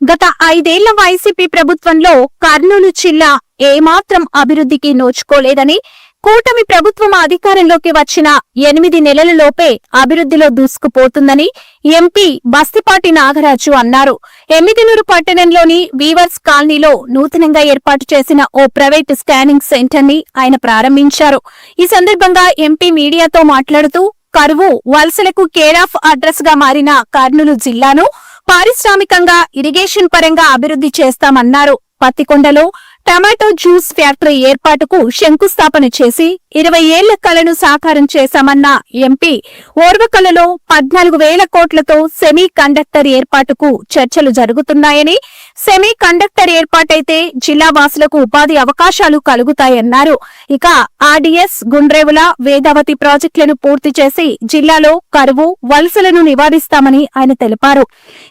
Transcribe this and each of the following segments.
గత ఐదేళ్ళ వైసీపీ ప్రభుత్వంలో కర్నూలు జిల్లా ఏమాత్రం అభివృద్ధికి నోచుకోలేదని కూటమి ప్రభుత్వం అధికారంలోకి వచ్చిన ఎనిమిది నెలలలోపే అభివృద్ధిలో దూసుకుపోతుందని ఎంపీ బస్తిపాటి నాగరాజు అన్నారు. ఎమ్మిదినూరు పట్టణంలోని వీవర్స్ కాలనీలో నూతనంగా ఏర్పాటు చేసిన ఓ ప్రైవేట్ స్కానింగ్ సెంటర్ని ఆయన ప్రారంభించారు. ఈ సందర్భంగా ఎంపీ మీడియాతో మాట్లాడుతూ కరువు వలసలకు కేర్ ఆఫ్ అడ్రస్గా మారిన కర్నూలు జిల్లాను పారిశ్రామికంగా ఇరిగేషన్ పరంగా అభివృద్ధి చేస్తామన్నారు. పత్తికొండలో టమాటో జ్యూస్ ఫ్యాక్టరీ ఏర్పాటుకు శంకుస్థాపన చేసి ఇరవై ఏళ్ళ కలను సాకారం చేశామన్న ఎంపీ ఓర్వకలలో పద్నాలుగు వేల కోట్లతో సెమీ కండక్టర్ ఏర్పాటుకు చర్చలు జరుగుతున్నాయని సెమీ కండక్టర్ ఏర్పాటైతే జిల్లా వాసులకు ఉపాధి అవకాశాలు కలుగుతాయన్నారు. ఇక ఆర్డీఎస్ గుండ్రేవుల వేదావతి ప్రాజెక్టులను పూర్తి చేసి జిల్లాలో కరువు వలసలను నివారిస్తామని ఆయన తెలిపారు.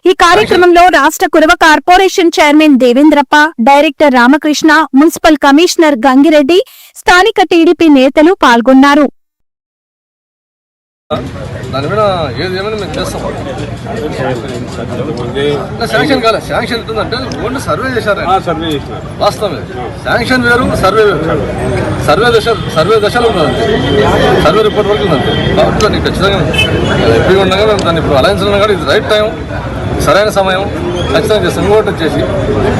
ఈ కార్యక్రమంలో రాష్ట్ర Kurava corporation chairman Devendrappa director Ramakrishna municipal commissioner Gangireddy స్థానిక టీడీపీ నేతలు పాల్గొన్నారు. దాని మీద ఏది ఏమైనా మేము చేస్తాం. శాంక్షన్ కాలే శాంక్షన్ ఉంటుందంటే ఓన్లీ సర్వే చేశారు. సర్వే చేసినారు. వాస్తవమే. శాంక్షన్ వేరు సర్వే వేరు. సర్వే దశ సర్వే దశలో ఉంటుంది సర్వే రిపోర్ట్ వరకు ఉంది కాబట్టి దాన్ని ఖచ్చితంగా ఎంపీగా ఉండగా మేము దాన్ని ఇప్పుడు అలయన్స్ ఉన్నా కూడా ఇది రైట్ టైం సరైన సమయం ఖచ్చితంగా చేస్తాం. ఇంకోటి వచ్చేసి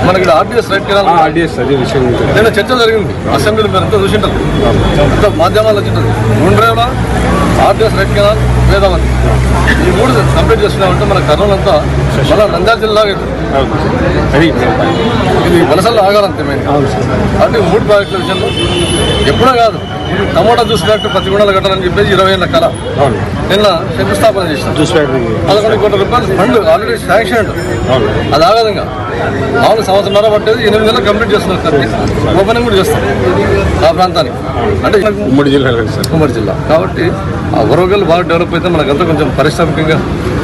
మనకి ఆర్టీఎస్ రైట్ కెనాల్ ఆర్డీఎస్ అదే విషయం నిన్న చర్చ జరిగింది. అసెంబ్లీలో మీరు అంతా చూసింటారు. అంతా మాధ్యమాల్లో వచ్చింటుంది ఆర్టీఎస్ రెడ్ కెనాల్ వేదావతి ఈ మూడు కంప్లీట్ చేసుకున్నామంటే మన కర్నూలు అంతా మన నంద్యాల. అది ఇది వలసల్లో ఆగాలంతే మేము ఈ మూడు ప్రాజెక్టుల విషయంలో ఎప్పుడో కాదు. టమోటా జ్యూస్ ఫ్యాక్టరీ పత్తి గుణాలు కట్టాలని చెప్పేసి ఇరవై ఏళ్ళ కళ. నిన్న శంకుస్థాపన చేసినాం జ్యూస్ ఫ్యాక్టరీ పదకొండు కోట్ల రూపాయలు ఫండ్ ఆల్రెడీ శాంక్షన్ అది ఆగదు ఇంకా మామూలు సంవత్సరంన్నర పట్టేది ఎనిమిది నెలలు కంప్లీట్ చేస్తున్నారు ఓపెనింగ్ కూడా చేస్తాం ఆ ప్రాంతానికి. అంటే ఉమ్మడి జిల్లాలో సార్. ఉమ్మడి జిల్లా. కాబట్టి ఆ వరవగల్ బాగా డెవలప్ అయితే మనకంతా కొంచెం పారిశ్రామికంగా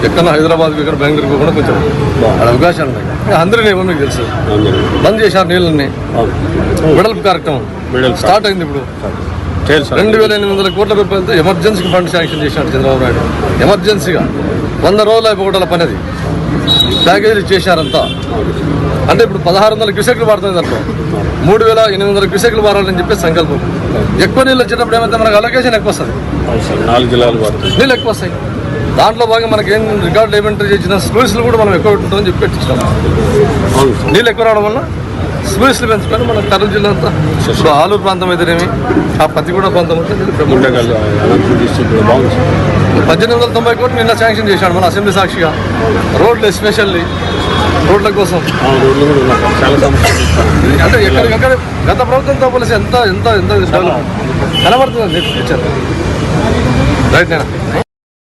ఎక్కడ హైదరాబాద్ ఇక్కడ బెంగళూరుకు కూడా కొంచెం అవకాశాలు ఉన్నాయి. అందరినీ ఏమో మీకు తెలుసు. బంద్ చేశారు నీళ్ళని. వెడల్పు కార్యక్రమం. స్టార్ట్ అయింది ఇప్పుడు. రెండు వేల ఎనిమిది వందల కోట్ల రూపాయలతో ఎమర్జెన్సీ ఫండ్ శాంక్షన్ చేశాడు చంద్రబాబు నాయుడు. ఎమర్జెన్సీగా. వంద రోజులు అయిపోవడాల పని అది. ప్యాకేజీలు చేశారంతా. అంటే ఇప్పుడు పదహారు వందల క్యూసెక్లు వాడుతుంది దాంట్లో. మూడు వేల ఎనిమిది వందల క్యూసెక్లు వాడాలని చెప్పి సంకల్పం. ఎక్కువ నీళ్ళు వచ్చేటప్పుడు ఏమైతే మనకు అలొకేషన్ ఎక్కువ వస్తుంది? నాలుగు జిల్లాలు నీళ్ళు ఎక్కువ వస్తాయి. దాంట్లో భాగంగా మనకి ఏం రికార్డు ఏమెంట్రీ చేసిన స్లూయిస్లు కూడా మనం ఎక్కువ పెట్టుకుంటామని చెప్పి పెట్టించాం. నీళ్ళు ఎక్కువ రావడం వల్ల స్లూయిస్లు పెంచుకొని మన కర్నూలు జిల్లా అంతా ఇప్పుడు ఆలూరు ప్రాంతం అయితేనేమి ఆ పత్తిగూడ ప్రాంతం అయితే పద్దెనిమిది వందల తొంభై కోట్లు నిన్న శాంక్షన్ చేశాడు మన అసెంబ్లీ సాక్షిగా. రోడ్లు ఎస్పెషల్లీ రోడ్ల కోసం. ఆ రోడ్లు కూడా ఉన్నాయి. చాలా సమస్యలు అంటే ఎక్కడికక్కడ గత ప్రభుత్వంతో పోలిసి ఎంత ఎంత ఎంత కనబడుతుంది రైట్ నేను?